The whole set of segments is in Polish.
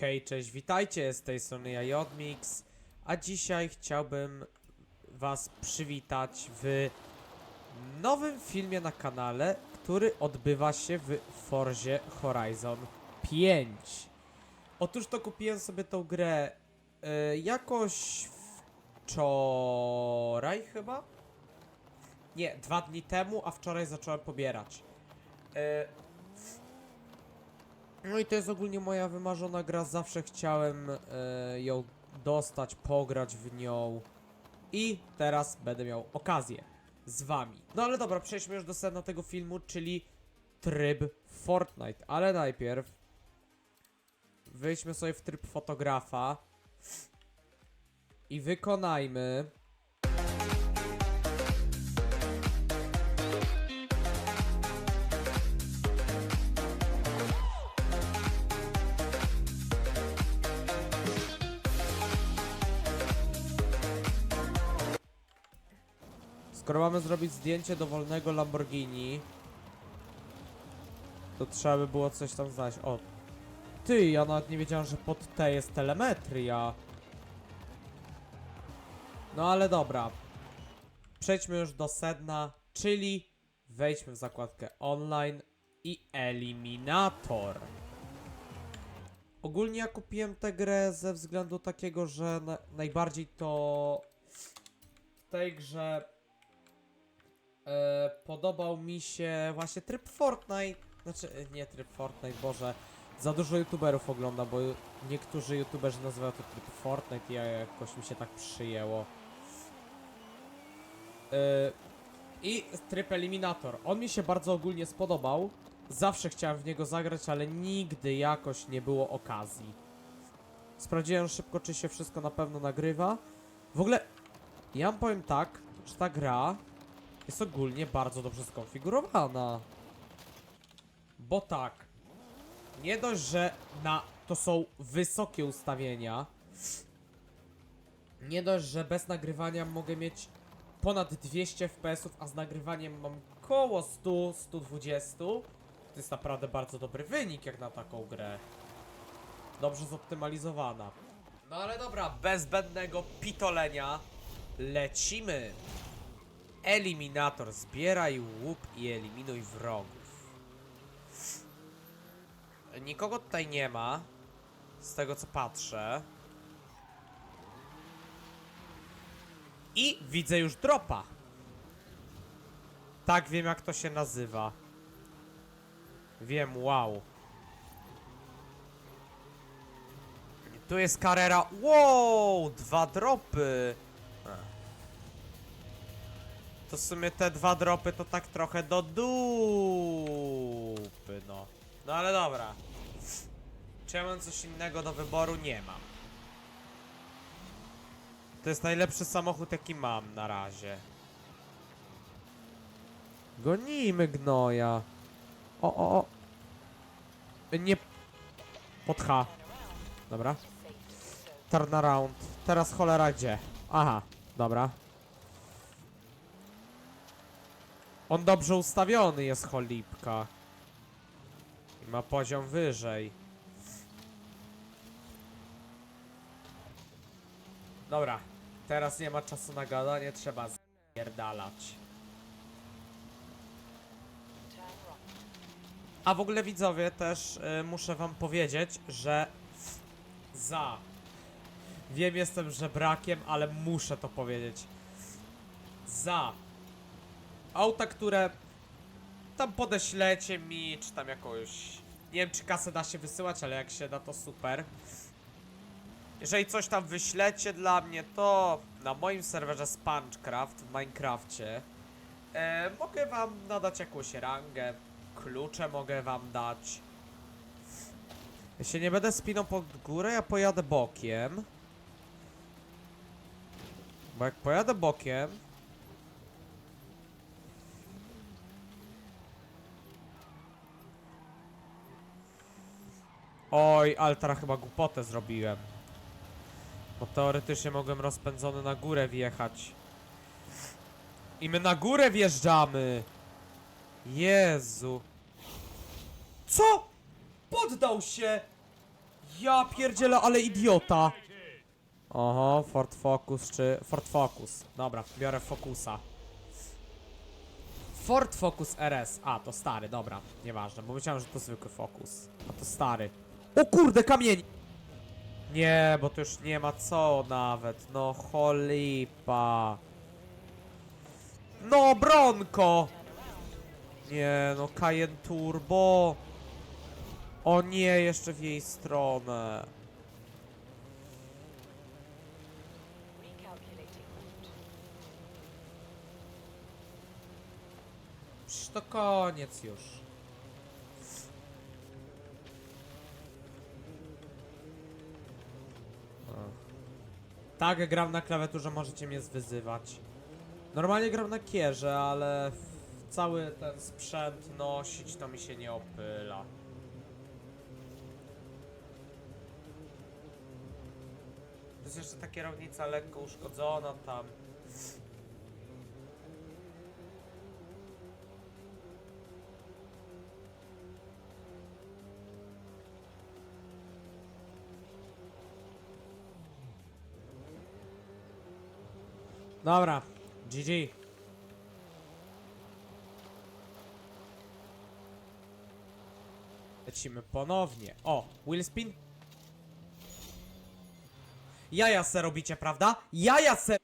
Hej, cześć, witajcie, z tej strony ja Jodmix, a dzisiaj chciałbym was przywitać w nowym filmie na kanale, który odbywa się w Forzie Horizon 5. Otóż to kupiłem sobie tą grę e, jakoś wczoraj chyba? Nie, dwa dni temu, a wczoraj zacząłem pobierać. E, no i to jest ogólnie moja wymarzona gra, zawsze chciałem e, ją dostać, pograć w nią. I teraz będę miał okazję z wami. No ale dobra, przejdźmy już do sedna tego filmu, czyli tryb Fortnite, ale najpierw wyjdźmy sobie w tryb fotografa i wykonajmy Skoro mamy zrobić zdjęcie dowolnego Lamborghini, to trzeba by było coś tam znaleźć. O, ty, ja nawet nie wiedziałem, że pod T jest telemetria. No ale dobra. Przejdźmy już do sedna, czyli wejdźmy w zakładkę online i eliminator. Ogólnie ja kupiłem tę grę ze względu takiego, że na najbardziej to w tej grze e, podobał mi się właśnie tryb Fortnite. Znaczy, e, nie tryb Fortnite, Boże. Za dużo youtuberów oglądam, bo niektórzy youtuberzy nazywają to tryb Fortnite i ja jakoś mi się tak przyjęło. E, I tryb Eliminator. On mi się bardzo ogólnie spodobał. Zawsze chciałem w niego zagrać, ale nigdy jakoś nie było okazji. Sprawdziłem szybko, czy się wszystko na pewno nagrywa. W ogóle, ja wam powiem tak, że ta gra jest ogólnie bardzo dobrze skonfigurowana. Bo tak, nie dość, że na to są wysokie ustawienia, nie dość, że bez nagrywania mogę mieć ponad 200 fps, a z nagrywaniem mam koło 100-120. To jest naprawdę bardzo dobry wynik jak na taką grę. Dobrze zoptymalizowana. No ale dobra, bez zbędnego pitolenia lecimy. Eliminator. Zbieraj łup i eliminuj wrogów. Nikogo tutaj nie ma. Z tego co patrzę. I widzę już dropa. Tak, wiem jak to się nazywa. Wiem, wow. Tu jest karera. Wow! Dwa dropy. To w sumie te dwa dropy to tak trochę do dupy, no. No ale dobra. Czy ja mam coś innego do wyboru? Nie mam. To jest najlepszy samochód jaki mam na razie. Gonimy gnoja. O, o, o. Nie. Pod H. Dobra. Turn around. Teraz cholera gdzie? Aha, dobra. On dobrze ustawiony jest cholipka. I ma poziom wyżej. Dobra, teraz nie ma czasu na gadanie, trzeba spierdalać. A w ogóle widzowie też y, muszę wam powiedzieć, że za wiem jestem żebrakiem, ale muszę to powiedzieć. Za auta, które tam podeślecie mi, czy tam jakoś. Nie wiem, czy kasę da się wysyłać, ale jak się da, to super. Jeżeli coś tam wyślecie dla mnie, to na moim serwerze Spongecraft w Minecrafcie e, mogę wam nadać jakąś rangę, klucze mogę wam dać. Ja się nie będę spinał pod górę, ja pojadę bokiem. Bo jak pojadę bokiem, Oj, ale teraz chyba głupotę zrobiłem. Bo teoretycznie mogłem rozpędzony na górę wjechać. I my na górę wjeżdżamy! Jezu. Co? Poddał się! Ja pierdzielę, ale idiota! Oho, Ford Focus czy... Ford Focus. Dobra, biorę Focusa. Ford Focus RS. A, to stary, dobra. Nieważne, bo myślałem, że to zwykły Focus. A to stary. O kurde, kamień! Nie, bo to już nie ma co nawet. No cholipa. No, Bronko! Nie, no Cayenne Turbo. O nie, jeszcze w jej stronę. Przecież to koniec już. Tak, gram na klawiaturze, możecie mnie zwyzywać. Normalnie gram na kierze, ale cały ten sprzęt nosić to mi się nie opyla. To jest jeszcze ta kierownica lekko uszkodzona tam. Dobra, GG. Lecimy ponownie. O, Will Spin. Jaja se robicie, prawda? Jaja se...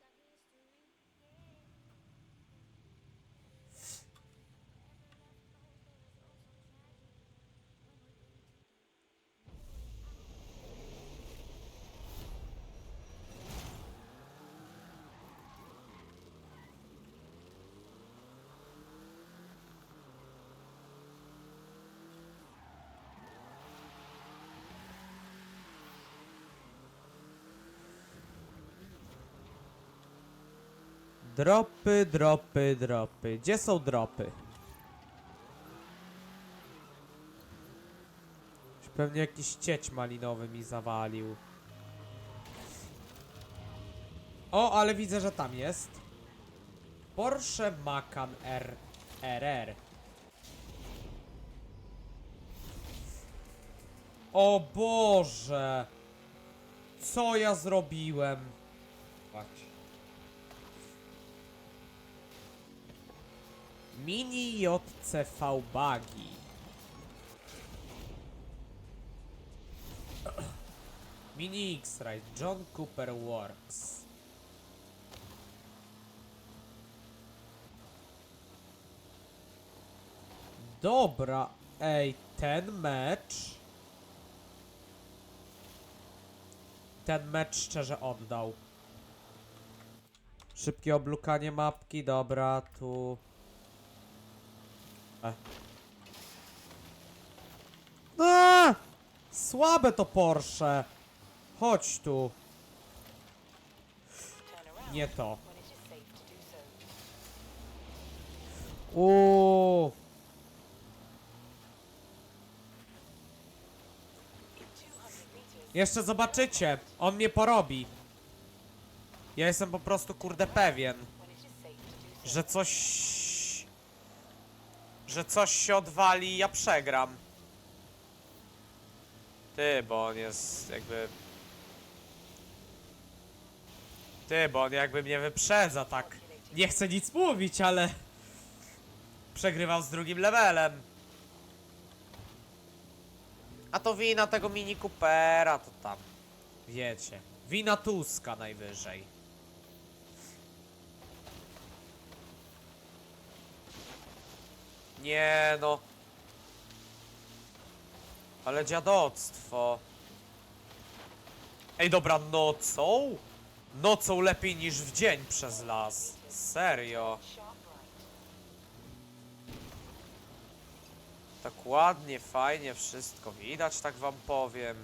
Dropy, dropy, dropy. Gdzie są dropy? Pewnie jakiś cieć malinowy mi zawalił. O, ale widzę, że tam jest. Porsche Macan R RR. O Boże! Co ja zrobiłem? Patrz. Mini JCV Buggy. Mini X-Ride, John Cooper Works. Dobra, ej, ten mecz. Ten mecz szczerze oddał. Szybkie oblukanie mapki, dobra, tu. A! Słabe to Porsche. Chodź tu. Nie to. Uuu. In 200 meters, Jeszcze zobaczycie. On mnie porobi. Ja jestem po prostu kurde pewien, że coś... Że coś się odwali i ja przegram. Ty, bo on jest jakby... Ty, bo on jakby mnie wyprzedza tak. Nie chcę nic mówić, ale... Przegrywał z drugim levelem. A to wina tego Mini Coopera, to tam. Wiecie. Wina Tuska najwyżej. Nie no. Ale dziadoctwo. Ej, dobra, nocą? Nocą lepiej niż w dzień przez las. Serio. Tak ładnie, fajnie wszystko widać, tak wam powiem.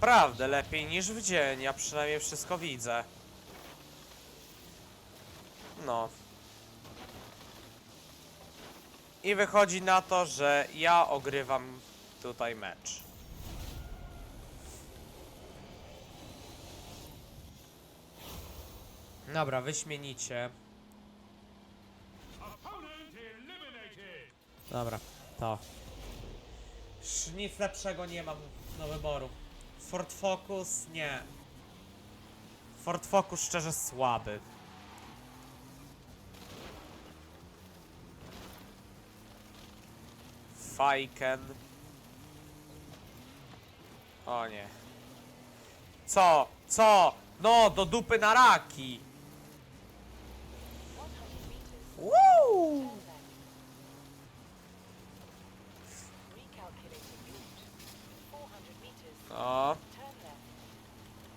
naprawdę lepiej niż w dzień. Ja przynajmniej wszystko widzę. No. I wychodzi na to, że ja ogrywam tutaj mecz. Dobra, wyśmienicie. Dobra, to. Już nic lepszego nie mam do wyboru. Ford Focus nie. Ford Focus szczerze słaby. Fajken. O nie. Co? Co? No, do dupy na raki.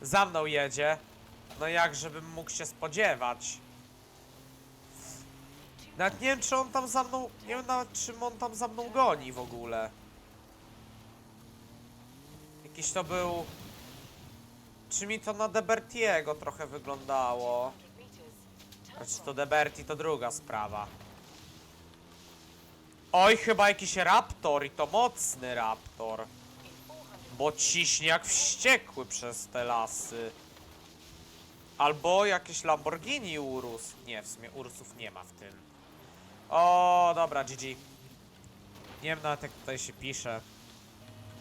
Za mną jedzie. No jak, żebym mógł się spodziewać. Nawet nie wiem, czy on tam za mną... Nie wiem nawet, czym on tam za mną goni w ogóle. Jakiś to był... Czy mi to na Debertiego trochę wyglądało? 200 meters. Turn Znaczy to Deberti to druga sprawa. Oj, chyba jakiś raptor i to mocny raptor. In 400 Bo ciśnie jak wściekły przez te lasy. Albo jakieś Lamborghini Urus. Nie, w sumie Urusów nie ma w tym. O, dobra, GG. Nie wiem nawet jak tutaj się pisze.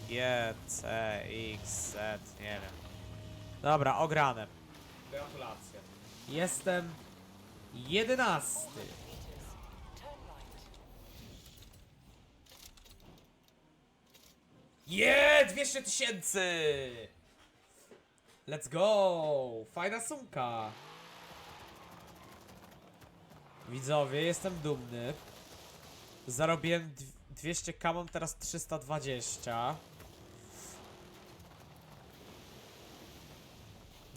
G, C, X, Z, nie wiem. Dobra, ograne. Gratulacje. Jestem jedenasty. 400 meters. Turn right. Je, 200 tysięcy! Let's go! Fajna sumka! Widzowie, jestem dumny. Zarobiłem dw- 200 k, mam teraz 320.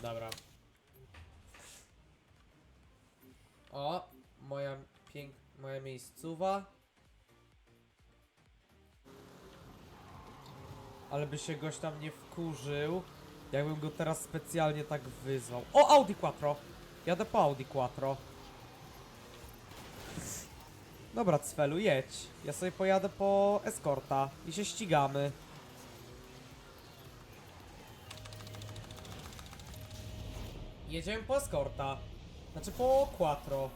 Dobra. O, moja pięk... moja miejscowa. Ale by się goś tam nie wkurzył, jakbym go teraz specjalnie tak wyzwał. O, Audi Quattro! Jadę po Audi Quattro. Dobra, Cfelu, jedź. Ja sobie pojadę po Escorta i się ścigamy. Jedziemy po Escorta. Znaczy po Quattro.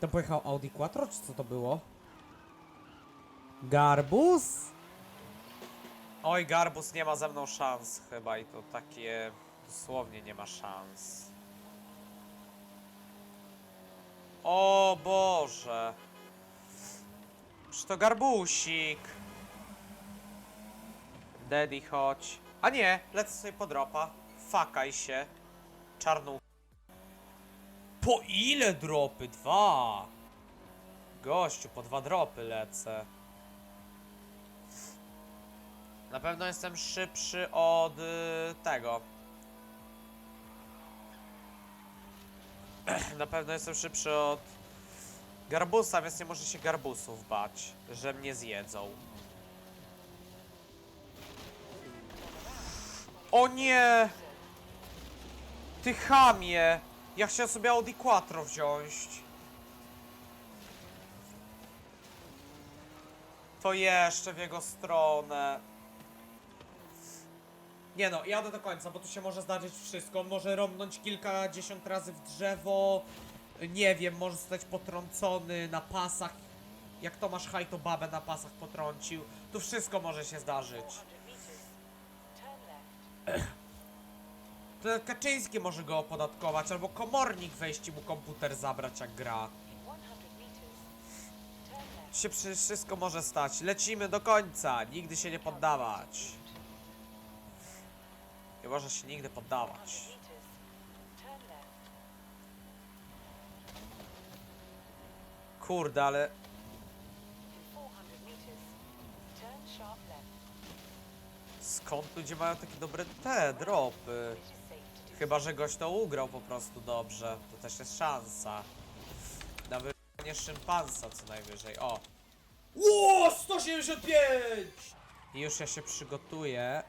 Tam pojechał Audi Quattro, czy co to było? Garbus? Oj, Garbus nie ma ze mną szans chyba i to takie dosłownie nie ma szans. O Boże. Czy to Garbusik? Daddy, chodź. A nie, lecę sobie po dropa. Fakaj się. Czarnu. Po ile dropy? Dwa. Gościu, po dwa dropy lecę. Na pewno jestem szybszy od y, tego. Na pewno jestem szybszy od Garbusa, więc nie może się Garbusów bać, że mnie zjedzą. O nie! Ty chamie! Ja chciałem sobie Audi Quattro wziąć. To jeszcze w jego stronę. Nie no, jadę do końca, bo tu się może zdarzyć wszystko. Może rąbnąć kilkadziesiąt razy w drzewo. Nie wiem, może zostać potrącony na pasach. Jak Tomasz Haj to babę na pasach potrącił. Tu wszystko może się zdarzyć. 400 meters. Turn left. To Kaczyński może go opodatkować, albo komornik wejść mu komputer zabrać jak gra. In 100 meters. Turn left. Się wszystko może stać. Lecimy do końca, nigdy się nie poddawać. Nie można się nigdy poddawać. 100 meters. Turn left. Kurde, ale In 400 meters. Turn sharp left. skąd ludzie mają takie dobre te dropy? Chyba, że gość to ugrał po prostu dobrze. To też jest szansa. Na wybranie szympansa co najwyżej. O! Ło! 175! I już ja się przygotuję.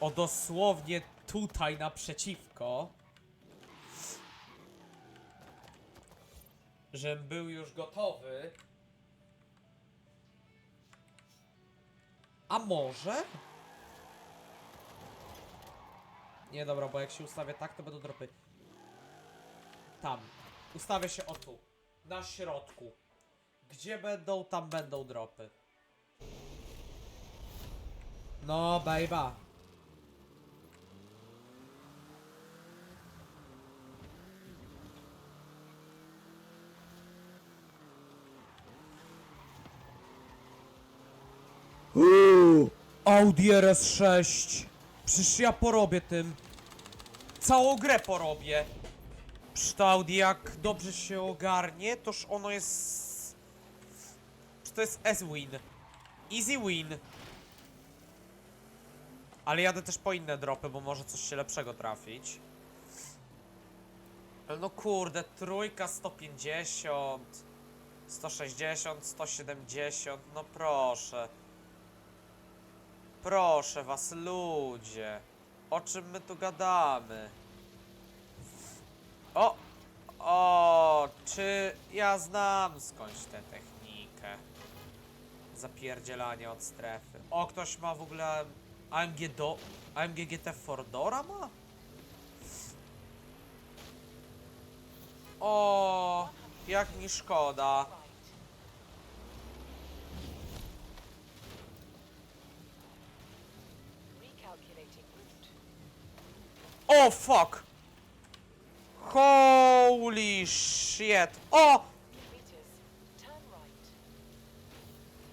O dosłownie tutaj naprzeciwko. Żebym był już gotowy. A może? Nie, dobra, bo jak się ustawię tak, to będą dropy. Tam. Ustawię się o tu. Na środku. Gdzie będą, tam będą dropy. No, bejba. Uuu, Audi RS6. Przecież ja porobię tym. Całą grę porobię. Przecież to Audi jak dobrze się ogarnie, toż ono jest... Czy to jest S-win? Easy win. Ale jadę też po inne dropy, bo może coś się lepszego trafić. No kurde, trójka 150, 160, 170, no proszę. Proszę was, ludzie. O czym my tu gadamy? O! O! Czy ja znam skądś tę technikę? Zapierdzielanie od strefy. O, ktoś ma w ogóle AMG do... AMG GT Fordora ma? O, jak mi szkoda. O, fuck! Holy shit! O!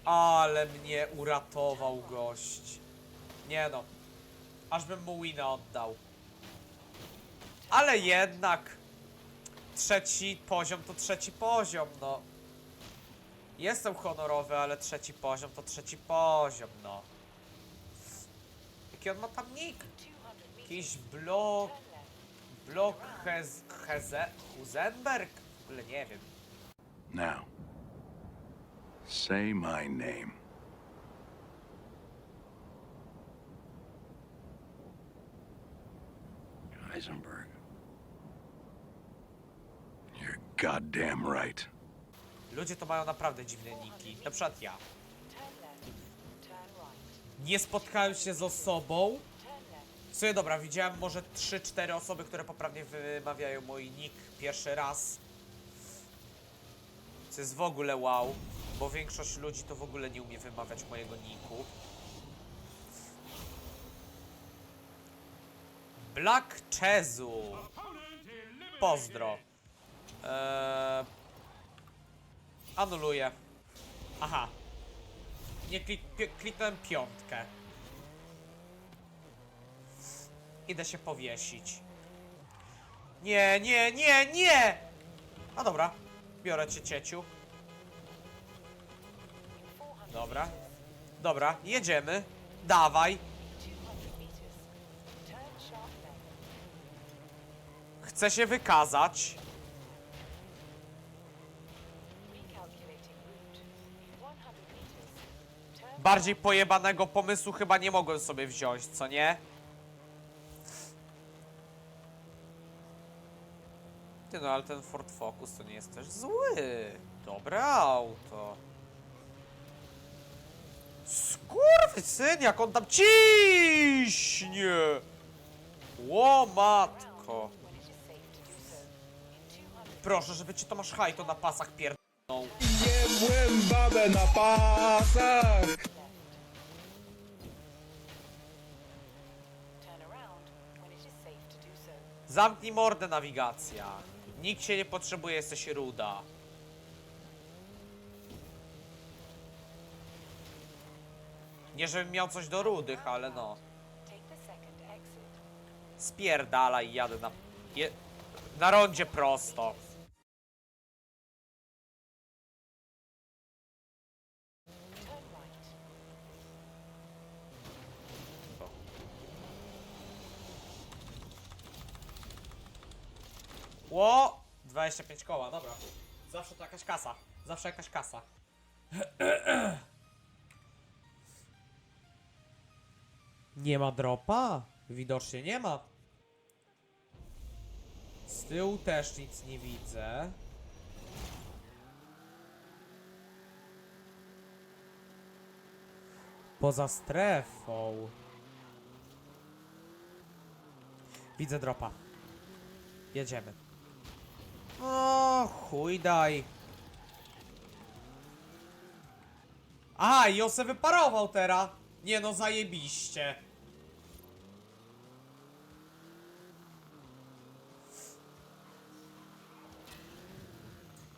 Ale mnie uratował gość. Nie no. Aż bym mu wina oddał. Ale jednak. Trzeci poziom to trzeci poziom, no. Jestem honorowy, ale trzeci poziom to trzeci poziom, no. Jaki on ma tam nick? 200 meters. Jakiś blok... Blok Hez... Heze... Huzenberg? W ogóle nie wiem. Now, say my name. Heisenberg. You're goddamn right. Ludzie to mają naprawdę dziwne niki. Na przykład ja. Nie spotkałem się z osobą. W sumie dobra, widziałem może 3-4 osoby, które poprawnie wymawiają mój nick pierwszy raz. Co jest w ogóle wow, bo większość ludzi to w ogóle nie umie wymawiać mojego nicku. Black Chezu. Pozdro. Eee... Anuluję. Aha. Nie klik kliknąłem piątkę. Idę się powiesić. Nie, nie, nie, nie! A dobra. Biorę cię, cieciu. In 400 Dobra. Dobra, jedziemy. Dawaj. 200 meters. Turn sharp left. Chcę się wykazać. Recalculating route. In 100 meters. Turn Bardziej pojebanego pomysłu chyba nie mogłem sobie wziąć, co nie? Ty no, ale ten Ford Focus to nie jest też zły. Dobre auto. Skurwysyn, jak on tam ciśnie! Ło matko. when it is safe to do so. In 200 Proszę, żeby ci Tomasz Hajto na pasach pierdolnął. Jebłem babę na pasach! Zamknij mordę nawigacja. Nikt się nie potrzebuje, jesteś ruda. Nie żebym miał coś do rudych, ale no. Exit. Spierdalaj, jadę na... Je, na rondzie prosto. Ło! 25 koła, dobra. Zawsze to jakaś kasa. Zawsze jakaś kasa. Nie ma dropa? Widocznie nie ma. Z tyłu też nic nie widzę. Poza strefą. Widzę dropa. Jedziemy. O, chuj daj. A, i on se wyparował teraz. Nie no, zajebiście.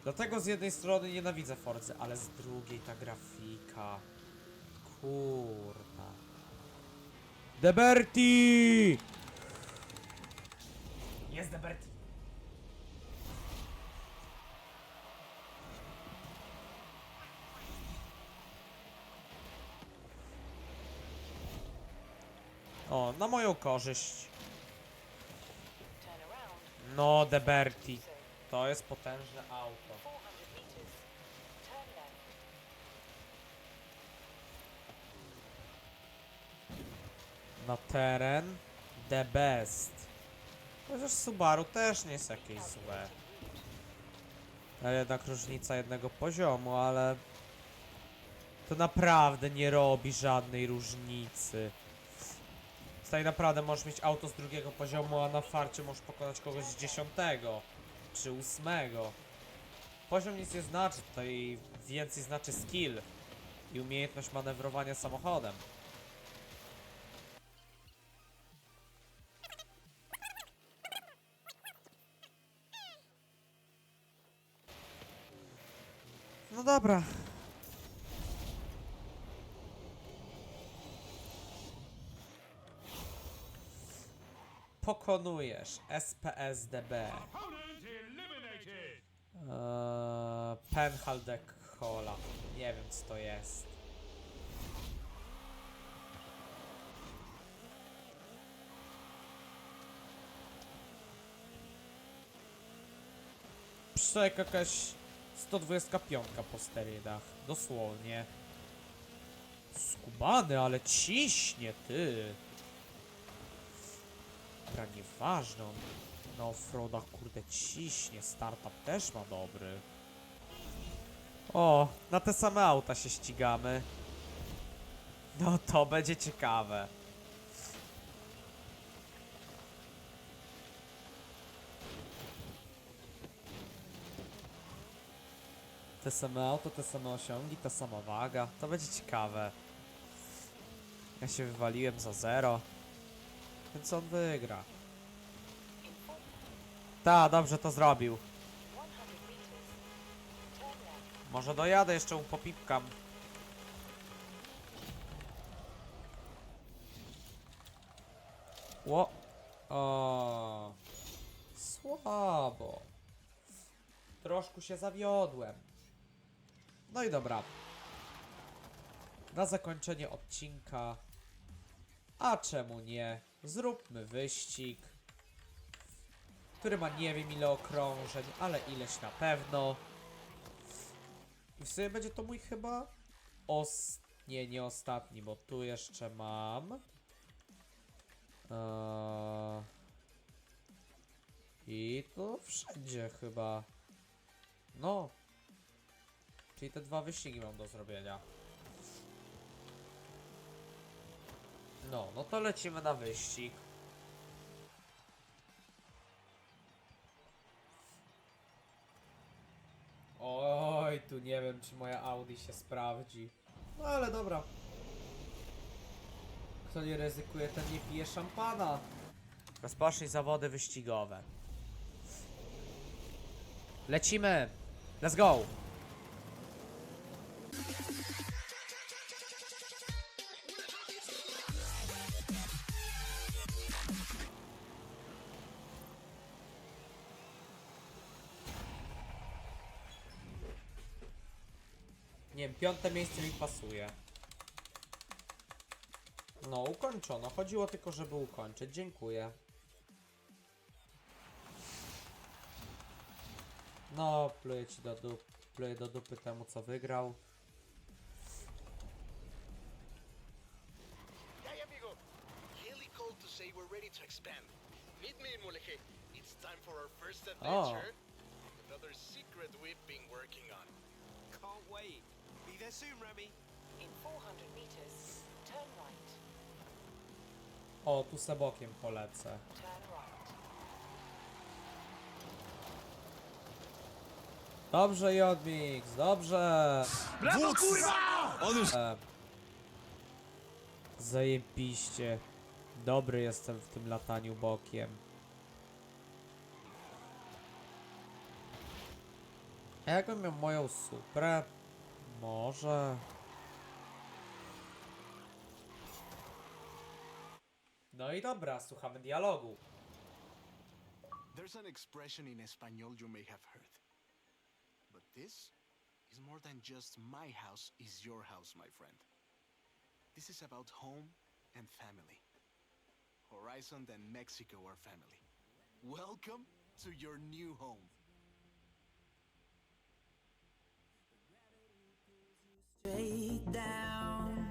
Dlatego z jednej strony nienawidzę Forzy, ale z drugiej ta grafika. Kurna. Deberti! Jest Deberti. O, na moją korzyść. No, Deberti. To jest potężne auto. 400 meters. Turn left. Na teren the best. Chociaż Subaru też nie jest jakieś złe. Ale jednak różnica jednego poziomu, ale to naprawdę nie robi żadnej różnicy. Tutaj naprawdę możesz mieć auto z drugiego poziomu, a na farcie możesz pokonać kogoś z dziesiątego czy ósmego. Poziom nic nie znaczy, tutaj więcej znaczy skill i umiejętność manewrowania samochodem. No dobra. Pokonujesz SPSDB. Eee, Penhaldek Hola. Nie wiem co to jest. Przecież jakaś 125 po sterydach. Dosłownie. Skubany, ale ciśnie, ty. Dobra, nieważne, on na offroadach kurde ciśnie. Startup też ma dobry. O, na te same auta się ścigamy. No to będzie ciekawe. Te same auto, te same osiągi, ta sama waga. To będzie ciekawe. Ja się wywaliłem za zero. Więc on wygra. Ta, dobrze to zrobił. 100 meters. Turn left. Może dojadę jeszcze mu popipkam. Ło. O. Słabo. Troszkę się zawiodłem. No i dobra. Na zakończenie odcinka. A czemu nie? Zróbmy wyścig. Który ma nie wiem ile okrążeń, ale ileś na pewno. I w sumie będzie to mój chyba os... Nie, nie ostatni, bo tu jeszcze mam... Eee... I to wszędzie chyba. No. Czyli te dwa wyścigi mam do zrobienia. No, no to lecimy na wyścig. Oj, tu nie wiem, czy moja Audi się sprawdzi. No ale dobra. Kto nie ryzykuje, ten nie pije szampana. Rozpocznij zawody wyścigowe. Lecimy! Let's go! Nie wiem, piąte miejsce mi pasuje. No, ukończono. Chodziło tylko, żeby ukończyć. Dziękuję. No, pluję ci do dup, pluję do dupy temu, co wygrał. Hey amigo, Haley called to say we're ready to expand. Meet me in Mulegé. It's time for our first adventure. there soon, Remy. In 400 meters, turn right. O, tu se bokiem polecę. Dobrze, Jodmix, dobrze! Brawo, Wódz! kurwa! On już... E, zajebiście. Dobry jestem w tym lataniu bokiem. A jakbym miał moją suprę, Może... No i dobra, słuchamy dialogu. There's an expression in Espanol you may have heard. But this is more than just my house is your house, my friend. This is about home and family. Horizon and Mexico are family. Welcome to your new home. Straight down.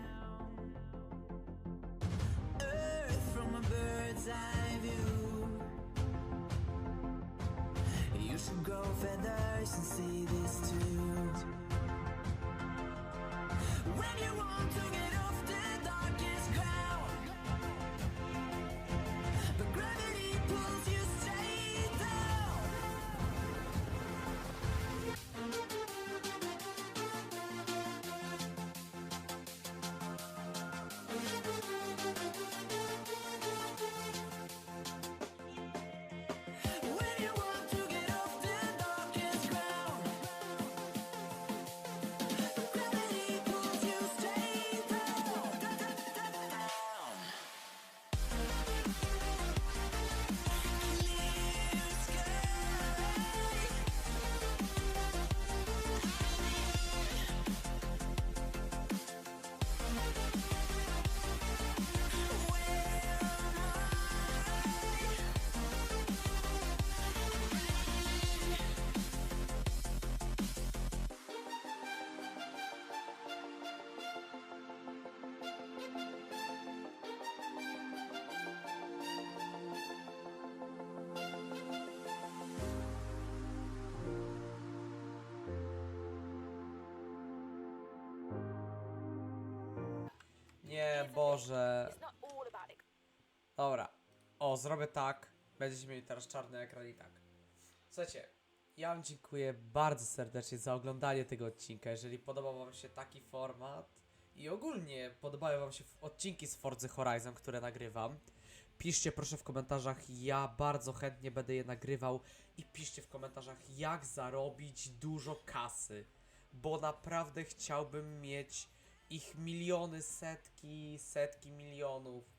Earth from a bird's eye view. You should grow feathers and see this too. When you want to get Boże. Dobra. O, zrobię tak. Będziecie mieli teraz czarny ekran i tak. Słuchajcie, ja wam dziękuję bardzo serdecznie za oglądanie tego odcinka. Jeżeli podobał wam się taki format i ogólnie podobają wam się odcinki z Forza Horizon, które nagrywam, piszcie proszę w komentarzach, ja bardzo chętnie będę je nagrywał i piszcie w komentarzach, jak zarobić dużo kasy, bo naprawdę chciałbym mieć ich miliony, setki, setki milionów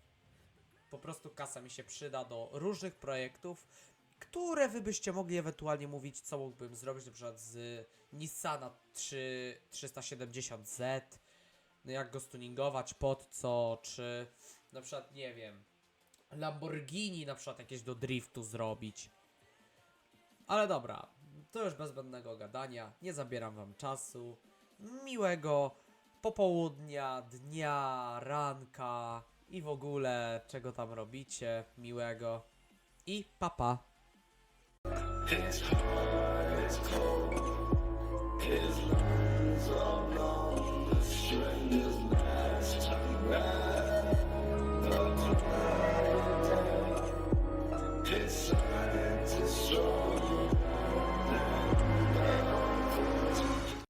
po prostu kasa mi się przyda do różnych projektów, które wy byście mogli ewentualnie mówić, co mógłbym zrobić na przykład z Nissana 3, 370Z, no jak go stuningować, pod co, czy na przykład, nie wiem, Lamborghini na przykład jakieś do driftu zrobić. Ale dobra, to już bez zbędnego gadania, nie zabieram wam czasu. Miłego popołudnia, dnia, ranka i w ogóle czego tam robicie miłego. I papa. Pa.